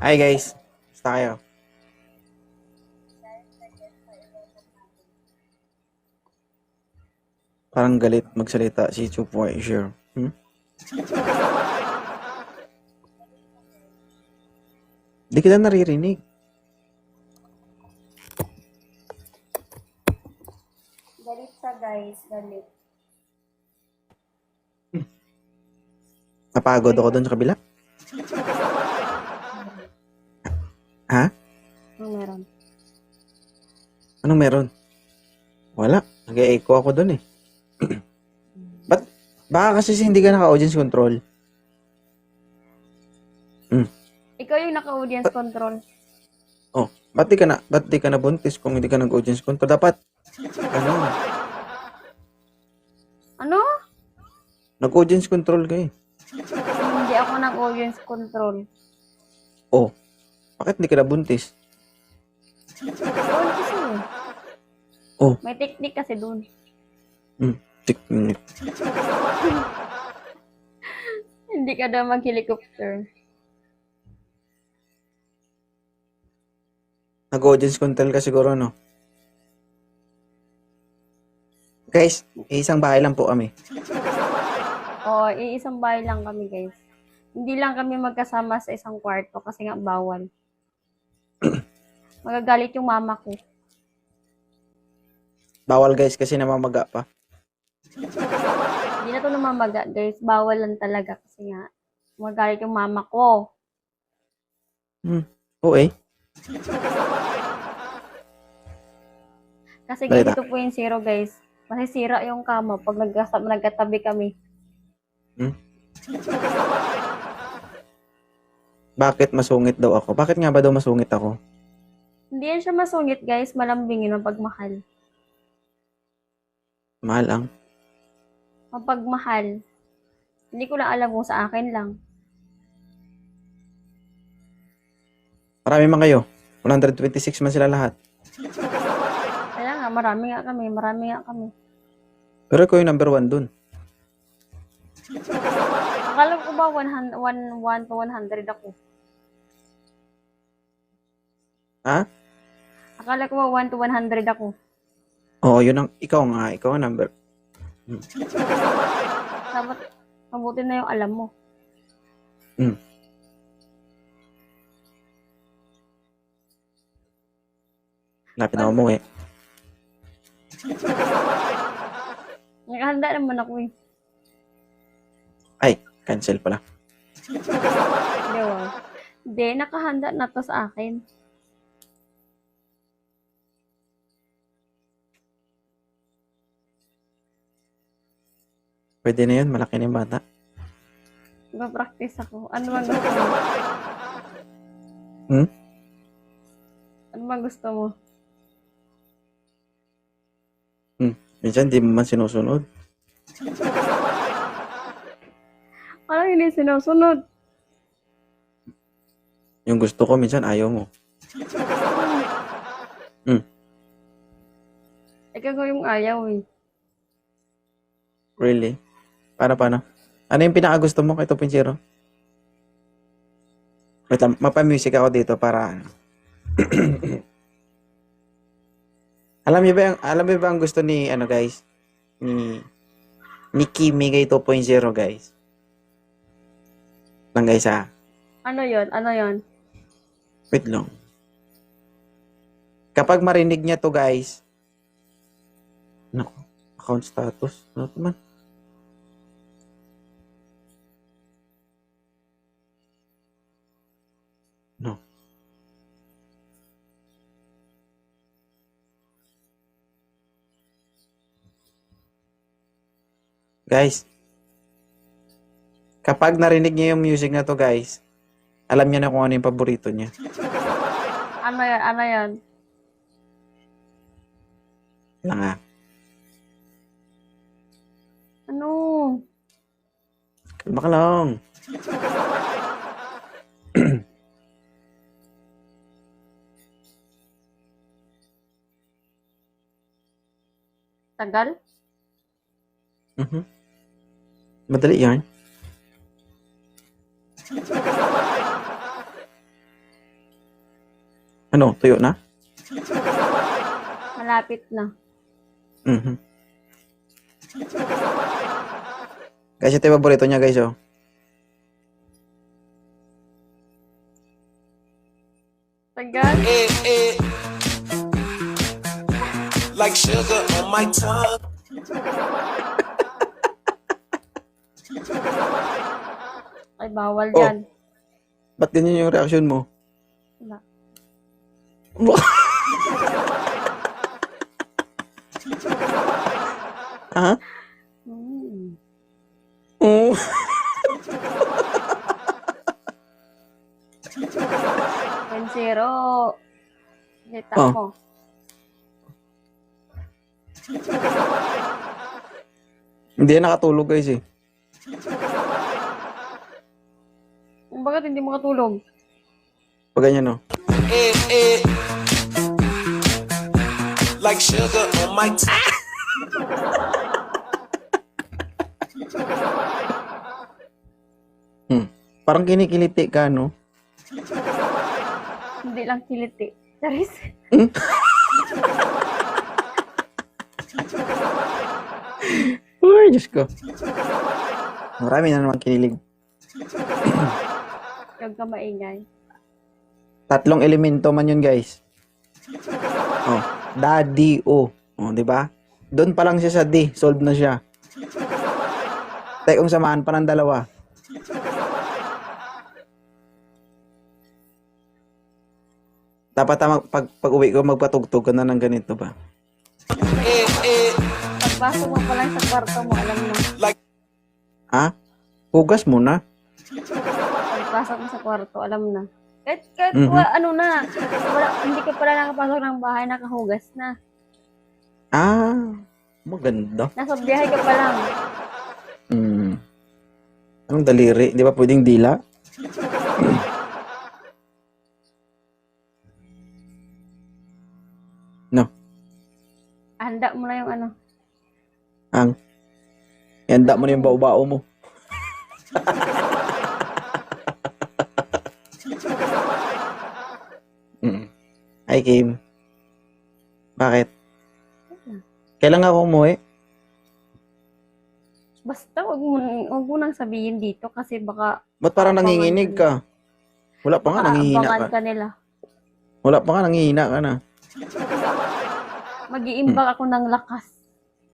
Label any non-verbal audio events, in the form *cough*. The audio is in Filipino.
Hi guys. Basta kayo? Parang galit magsalita si Chupoy, sure. Hmm? Di kita naririnig. Galit sa guys, galit. Napagod ako doon sa kabila. Ha? Ano meron? Anong meron? Wala. Nag-echo ako doon eh. *clears throat* Ba't? Baka kasi hindi ka naka-audience control. Ikaw yung naka-audience control. Oh, ba't di ka na, ba't di ka na buntis kung hindi ka nag-audience control? Dapat, ano, Ano? nag-audience control ka eh. Hindi ako nag-audience control. Oh, bakit hindi ka na buntis? Eh. Oh. May technique kasi doon. Hmm, technique. *laughs* Hindi ka daw mag-helicopter. Nag-audience control ka siguro, no? Guys, isang bahay lang po kami. Oo, iisang bahay lang kami guys. Hindi lang kami magkasama sa isang kwarto kasi nga bawal. Magagalit yung mama ko. Bawal guys kasi namamaga pa. Hindi na to namamaga guys. Bawal lang talaga kasi nga magagalit yung mama ko. Oo eh. Kasi Balita. ganito po yung zero guys. Masisira yung kama pag nagkasama, nagkatabi kami. Bakit masungit daw ako? Bakit nga ba daw masungit ako? Hindi yan siya masungit guys. Malambing yun ang pagmahal. Mahal ang. Mapagmahal. Hindi ko lang alam kung sa akin lang. Marami man kayo. 126 man sila lahat. Kaya nga, marami nga kami. Marami nga kami. Pero ko yung number one dun. Akala ko ba 100, 1, 1 to 100 ako? Ha? Akala ko ba 1 to 100 ako? Oo, yun ang, ikaw nga, ikaw ang number. Dapat mabuti na yung alam mo. Lapit na umuwi. Nakahanda naman ako eh. Ay, cancel pala. Di ba? Hindi, nakahanda na to sa akin. Pwede na yun, malaki na yung bata. Mag-practice ako. Ano bang gusto mo? Hmm? Ano bang gusto mo? Minsan, di mo man sinusunod. *laughs* Ano hindi sinusunod? Yung gusto ko, minsan ayaw mo. *laughs* Ikaw ko yung ayaw eh. Really? Para paano? Ano yung pinakagusto mo kay Topinchero? Wait lang, mapamusic ako dito para ano. *clears throat* alam niyo ba yung, alam niyo ba ang gusto ni ano guys? Ni ni Kimi kay 2.0 guys. Lang guys ah. Ano yon? Ano yon? Wait lang. Kapag marinig niya to guys. Nako, account status. Ano to Guys, kapag narinig niya yung music na to guys, alam niya na kung ano yung paborito niya. *laughs* Ano yon? Ano yon? Lang ah. Ano? Kalma ka lang. Tagal? Mhm. Madali yan. Ano, tuyo na? Malapit na. Mhm. Guys, ito yung paborito niya, guys, oh. Tagal. Eh, eh. Like sugar on my tongue. Ay, bawal Oh. yan. Ba't ganyan yung reaction mo? Wala. *laughs* ha? Oo. *laughs* One zero. Kita Oh. mo. Hindi nakatulog, guys, eh. Bakit hindi makatulog? Pag ganyan, oh. Eh, eh. Like sugar on my tongue. *laughs* Hmm. Parang kinikiliti ka, no? Hindi lang kiliti. Charis. *laughs* Uy, Diyos ko. Marami na naman kinilig. *clears throat* Huwag ka maingay. Tatlong elemento man yun, guys. Oh, daddy, o. Oh, di ba? Doon pa lang siya sa D, solve na siya. Tek, kung samahan pa ng dalawa. Dapat tama, pag, pag uwi ko, magpatugtog ka na ng ganito ba? Eh, eh. Pagpasok mo pa lang sa kwarto mo, alam na. Ha? Hugas muna. Pagpasok mo sa kwarto, alam na. Kahit, kahit Mhm. wa- ano na, wala, hindi ka pala nakapasok ng bahay, nakahugas na. Ah, maganda. Nasa biyahe ka pa lang. Hmm. Anong daliri? Di ba pwedeng dila? *clears throat* no. Handa mo na yung ano. Ang. Ihanda mo na yung bao-bao mo. Hi, Kim. Bakit? Kailan ako umuwi? Basta wag mo, wag mo nang sabihin dito kasi baka Ba't parang nanginginig ka? Wala pa nga, nangihina ka. ka nila. Wala pa nga, nangihina ka na. Mag-iimbak ako ng lakas.